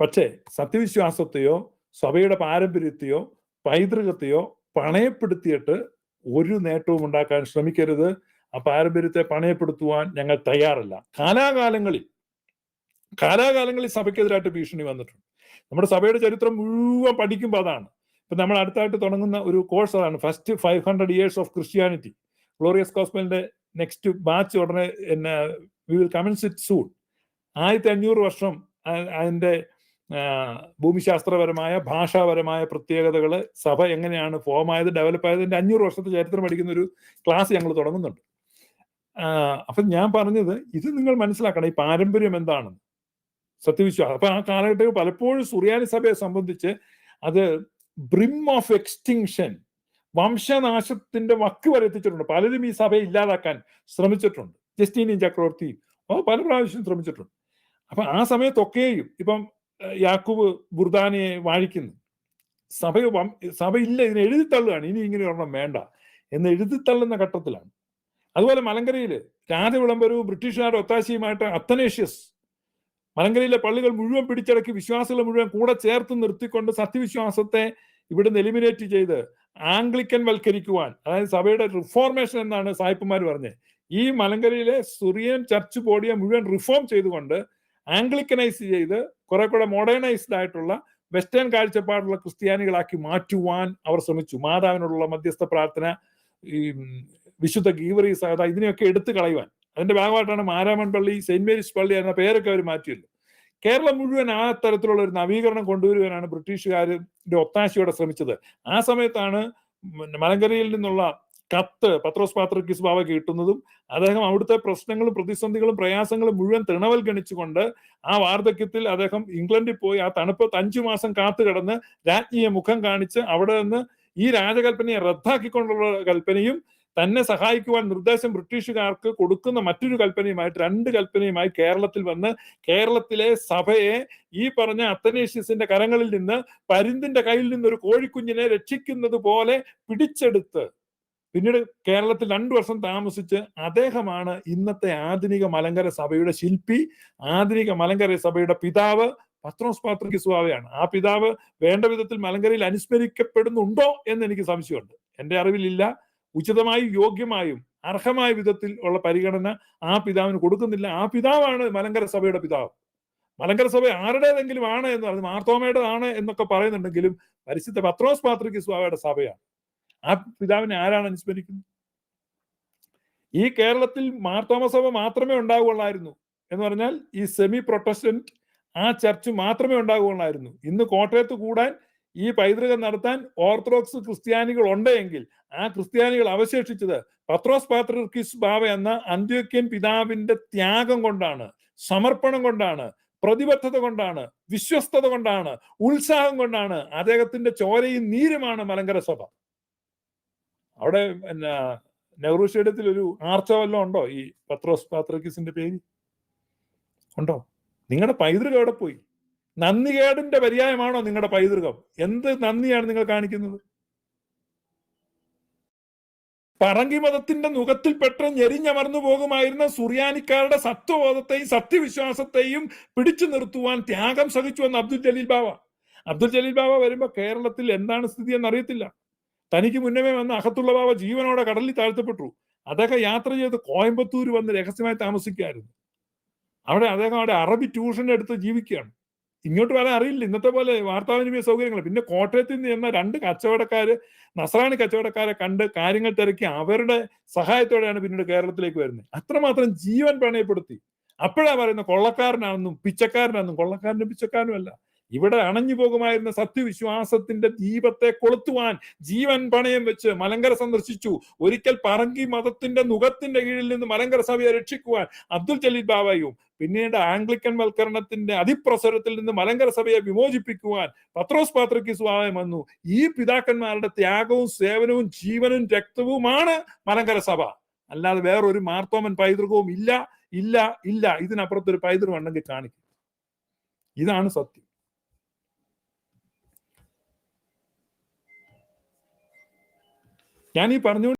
പക്ഷേ സത്യവിശ്വാസത്തെയോ സഭയുടെ പാരമ്പര്യത്തെയോ പൈതൃകത്തെയോ പണയപ്പെടുത്തിയിട്ട് ഒരു നേട്ടവും ഉണ്ടാക്കാൻ ശ്രമിക്കരുത്. ആ പാരമ്പര്യത്തെ പണയപ്പെടുത്തുവാൻ ഞങ്ങൾ തയ്യാറല്ല. കാലാകാലങ്ങളിൽ കാലാകാലങ്ങളിൽ സഭയ്ക്കെതിരായിട്ട് ഭീഷണി വന്നിട്ടുണ്ട്. നമ്മുടെ സഭയുടെ ചരിത്രം മുഴുവൻ പഠിക്കുമ്പോൾ അതാണ്. ഇപ്പൊ നമ്മൾ അടുത്തായിട്ട് തുടങ്ങുന്ന ഒരു കോഴ്സ് അതാണ്. First five hundred years of Christianity. Glorious കോസ്മലിന്റെ next batch ഉടനെ എന്നെ we will commence it soon. ആയിരത്തി അഞ്ഞൂറ് വർഷം അതിന്റെ ഭൂമിശാസ്ത്രപരമായ ഭാഷാപരമായ പ്രത്യേകതകൾ സഭ എങ്ങനെയാണ് ഫോം ആയത് ഡെവലപ്പ് ആയതിന്റെ അഞ്ഞൂറ് വർഷത്തെ ചരിത്രം പഠിക്കുന്ന ഒരു ക്ലാസ് ഞങ്ങൾ തുടങ്ങുന്നുണ്ട്. അപ്പം ഞാൻ പറഞ്ഞത് ഇത് നിങ്ങൾ മനസ്സിലാക്കണം ഈ പാരമ്പര്യം എന്താണെന്ന്. സത്യവിശ്വാസം. അപ്പം ആ കാലഘട്ടത്തിൽ പലപ്പോഴും സുറിയാനി സഭയെ സംബന്ധിച്ച് അത് ബ്രിം ഓഫ് എക്സ്റ്റിങ്ഷൻ വംശനാശത്തിന്റെ വക്ക് വരെ എത്തിച്ചിട്ടുണ്ട്. പലരും ഈ സഭയെ ഇല്ലാതാക്കാൻ ശ്രമിച്ചിട്ടുണ്ട്. ജസ്റ്റീനിയൻ ചക്രവർത്തിയും പല പ്രാവശ്യം ശ്രമിച്ചിട്ടുണ്ട്. അപ്പൊ ആ സമയത്തൊക്കെയും ഇപ്പം യാക്കൂബ് ബുർദാനയെ വാഴിക്കുന്നു. സഭ സഭയില്ല ഇതിനെ എഴുതി തള്ളുകയാണ് ഇനി ഇങ്ങനെ ഒരെണ്ണം വേണ്ട എന്ന് എഴുതി തള്ളുന്ന ഘട്ടത്തിലാണ്. അതുപോലെ മലങ്കരയിൽ രാജവിളംബരവും ബ്രിട്ടീഷുകാരുടെ ഒത്താശയുമായിട്ട് അത്തനേഷ്യസ് മലങ്കരയിലെ പള്ളികൾ മുഴുവൻ പിടിച്ചടക്കി വിശ്വാസികളെ മുഴുവൻ കൂടെ ചേർത്ത് നിർത്തിക്കൊണ്ട് സത്യവിശ്വാസത്തെ ഇവിടുന്ന് എലിമിനേറ്റ് ചെയ്ത് ആംഗ്ലിക്കൻ വൽക്കരിക്കുവാൻ അതായത് സഭയുടെ റിഫോർമേഷൻ എന്നാണ് സായിപ്പുമാർ പറഞ്ഞത് ഈ മലങ്കരയിലെ സുറിയൻ ചർച്ച് ബോഡിയെ മുഴുവൻ റിഫോം ചെയ്തുകൊണ്ട് ആംഗ്ലിക്കനൈസ് ചെയ്ത് കുറെ കൂടെ മോഡേണൈസ്ഡ് ആയിട്ടുള്ള വെസ്റ്റേൺ കാഴ്ചപ്പാടുള്ള ക്രിസ്ത്യാനികളാക്കി മാറ്റുവാൻ അവർ ശ്രമിച്ചു. മാതാവിനോടുള്ള മധ്യസ്ഥ പ്രാർത്ഥന ഈ വിശുദ്ധ ഗീവറി സഹത ഇതിനെയൊക്കെ എടുത്തു കളയുവാൻ. അതിന്റെ ഭാഗമായിട്ടാണ് മാരാമൺ പള്ളി സെന്റ് മേരീസ് പള്ളി എന്ന പേരൊക്കെ അവർ മാറ്റിയല്ലോ കേരളം മുഴുവൻ ആ തരത്തിലുള്ള ഒരു നവീകരണം കൊണ്ടുവരുവാനാണ് ബ്രിട്ടീഷുകാരുടെ ഒത്താശയോടെ ശ്രമിച്ചത്. ആ സമയത്താണ് മലങ്കരയിൽ നിന്നുള്ള കത്ത് പത്രോസ് പാത്രക്കിസ് ബാവ കിട്ടുന്നതും അദ്ദേഹം അവിടുത്തെ പ്രശ്നങ്ങളും പ്രതിസന്ധികളും പ്രയാസങ്ങളും മുഴുവൻ തൃണവൽഗണിച്ചുകൊണ്ട് ആ വാർദ്ധക്യത്തിൽ അദ്ദേഹം ഇംഗ്ലണ്ടിൽ പോയി ആ തണുപ്പത്ത് അഞ്ചു മാസം കാത്തു കിടന്ന് രാജ്ഞിയെ മുഖം കാണിച്ച് അവിടെ നിന്ന് ഈ രാജകൽപ്പനയെ റദ്ദാക്കിക്കൊണ്ടുള്ള കൽപ്പനയും തന്നെ സഹായിക്കുവാൻ നിർദ്ദേശം ബ്രിട്ടീഷുകാർക്ക് കൊടുക്കുന്ന മറ്റൊരു കൽപ്പനയുമായിട്ട് രണ്ട് കൽപ്പനയുമായി കേരളത്തിൽ വന്ന് കേരളത്തിലെ സഭയെ ഈ പറഞ്ഞ അത്തനേഷ്യസിന്റെ കരങ്ങളിൽ നിന്ന് പരിന്തിന്റെ കയ്യിൽ നിന്ന് ഒരു കോഴിക്കുഞ്ഞിനെ രക്ഷിക്കുന്നത് പോലെ പിടിച്ചെടുത്ത് പിന്നീട് കേരളത്തിൽ രണ്ടു വർഷം താമസിച്ച് അദ്ദേഹമാണ് ഇന്നത്തെ ആധുനിക മലങ്കര സഭയുടെ ശില്പി ആധുനിക മലങ്കര സഭയുടെ പിതാവ് പത്രോസ് പാത്രിക് സ്വാവയാണ് ആ പിതാവ് വേണ്ട വിധത്തിൽ മലങ്കരയിൽ അനുസ്മരിക്കപ്പെടുന്നുണ്ടോ എന്ന് എനിക്ക് സംശയമുണ്ട്. എന്റെ അറിവിലില്ല. ഉചിതമായി യോഗ്യമായും അർഹമായ വിധത്തിൽ ഉള്ള പരിഗണന ആ പിതാവിന് കൊടുക്കുന്നില്ല. ആ പിതാവാണ് മലങ്കര സഭയുടെ പിതാവ്. മലങ്കര സഭ ആരുടേതെങ്കിലും ആണ് എന്ന് മാർത്തോമയുടെ മാർത്തോമയുടേതാണ് എന്നൊക്കെ പറയുന്നുണ്ടെങ്കിലും പരിശുദ്ധ പത്രോസ് പാത്രിക് സ്വാവയുടെ സഭയാണ്. ആ പിതാവിനെ ആരാണ് അനുസ്മരിക്കുന്നത്? ഈ കേരളത്തിൽ മാർത്തോമ സഭ മാത്രമേ ഉണ്ടാകുകയുള്ളായിരുന്നു എന്ന് പറഞ്ഞാൽ ഈ സെമി പ്രൊട്ടസ്റ്റന്റ് ആ ചർച്ച് മാത്രമേ ഉണ്ടാകുകയുള്ളായിരുന്നു ഇന്ന് കോട്ടയത്ത് കൂടാൻ ഈ പൈതൃകം നടത്താൻ ഓർത്തഡോക്സ് ക്രിസ്ത്യാനികൾ ഉണ്ടെങ്കിൽ ആ ക്രിസ്ത്യാനികൾ അവശേഷിച്ചത് പത്രോസ് പാത്രിസ് ബാവ എന്ന അന്ത്യോക്യൻ പിതാവിന്റെ ത്യാഗം കൊണ്ടാണ് സമർപ്പണം കൊണ്ടാണ് പ്രതിബദ്ധത കൊണ്ടാണ് വിശ്വസ്തത കൊണ്ടാണ് ഉത്സാഹം കൊണ്ടാണ് അദ്ദേഹത്തിന്റെ ചോരയും നീരുമാണ് മലങ്കര സഭ. അവിടെ പിന്നെ നെഹ്റു സ്റ്റേഡിയത്തിൽ ഒരു ആർച്ച വല്ലതും ഉണ്ടോ? ഈ പത്രോസ് പാത്രക്കിസിന്റെ പേര്? ഉണ്ടോ? നിങ്ങളുടെ പൈതൃകം എവിടെ പോയി? നന്ദികേടിന്റെ പര്യായമാണോ നിങ്ങളുടെ പൈതൃകം? എന്ത് നന്ദിയാണ് നിങ്ങൾ കാണിക്കുന്നത്? പറങ്കി മതത്തിന്റെ നുഖത്തിൽപ്പെട്ട് ഞെരിഞ്ഞമർന്നു പോകുമായിരുന്ന സുറിയാനിക്കാരുടെ സത്വബോധത്തെയും സത്യവിശ്വാസത്തെയും പിടിച്ചു നിർത്തുവാൻ ത്യാഗം സഹിച്ചു വന്ന അബ്ദുൽ ജലീൽ ബാബ അബ്ദുൽ ജലീൽ ബാബ വരുമ്പോ കേരളത്തിൽ എന്താണ് സ്ഥിതി എന്ന് അറിയത്തില്ല തനിക്ക് മുന്നമേ വന്ന അകത്തുള്ള ബാബ ജീവനോടെ കടലിൽ താഴ്ത്തപ്പെട്ടു. അദ്ദേഹം യാത്ര ചെയ്ത് കോയമ്പത്തൂർ വന്ന് രഹസ്യമായി താമസിക്കുകയായിരുന്നു. അവിടെ അദ്ദേഹം അവിടെ അറബി ട്യൂഷൻ എടുത്ത് ജീവിക്കുകയാണ്. ഇങ്ങോട്ട് വരാൻ അറിയില്ല. ഇന്നത്തെ പോലെ വാർത്താവിനിമയ സൗകര്യങ്ങൾ പിന്നെ കോട്ടയത്തിൽ നിന്ന് ചെന്ന രണ്ട് കച്ചവടക്കാര് നസ്രാണി കച്ചവടക്കാരെ കണ്ട് കാര്യങ്ങൾ തിരക്കി അവരുടെ സഹായത്തോടെയാണ് പിന്നീട് കേരളത്തിലേക്ക് വരുന്നത്. അത്രമാത്രം ജീവൻ പണയപ്പെടുത്തി അപ്പോഴാ പറയുന്നത് കൊള്ളക്കാരനാണെന്നും പിച്ചക്കാരനാണെന്നും. കൊള്ളക്കാരനും പിച്ചക്കാരനും അല്ല ഇവിടെ അണഞ്ഞു പോകുമായിരുന്ന സത്യവിശ്വാസത്തിന്റെ ദീപത്തെ കൊളുത്തുവാൻ ജീവൻ പണയം വെച്ച് മലങ്കര സന്ദർശിച്ചു. ഒരിക്കൽ പറങ്കി മതത്തിന്റെ നുഖത്തിന്റെ കീഴിൽ നിന്ന് മലങ്കര സഭയെ രക്ഷിക്കുവാൻ അബ്ദുൽ ജലീൽ ബാബയും പിന്നീട് ആംഗ്ലിക്കൻ വൽക്കരണത്തിന്റെ അതിപ്രസരത്തിൽ നിന്ന് മലങ്കര സഭയെ വിമോചിപ്പിക്കുവാൻ പത്രോസ് പാത്രയ്ക്ക് സ്വായം വന്നു. ഈ പിതാക്കന്മാരുടെ ത്യാഗവും സേവനവും ജീവനും രക്തവുമാണ് മലങ്കര സഭ. അല്ലാതെ വേറൊരു മാർത്തോമൻ പൈതൃകവും ഇല്ല ഇല്ല ഇല്ല. ഇതിനപ്പുറത്തൊരു പൈതൃകം ഉണ്ടെങ്കിൽ കാണിക്കും. ഇതാണ് സത്യം. ഞാൻ ഈ പറഞ്ഞു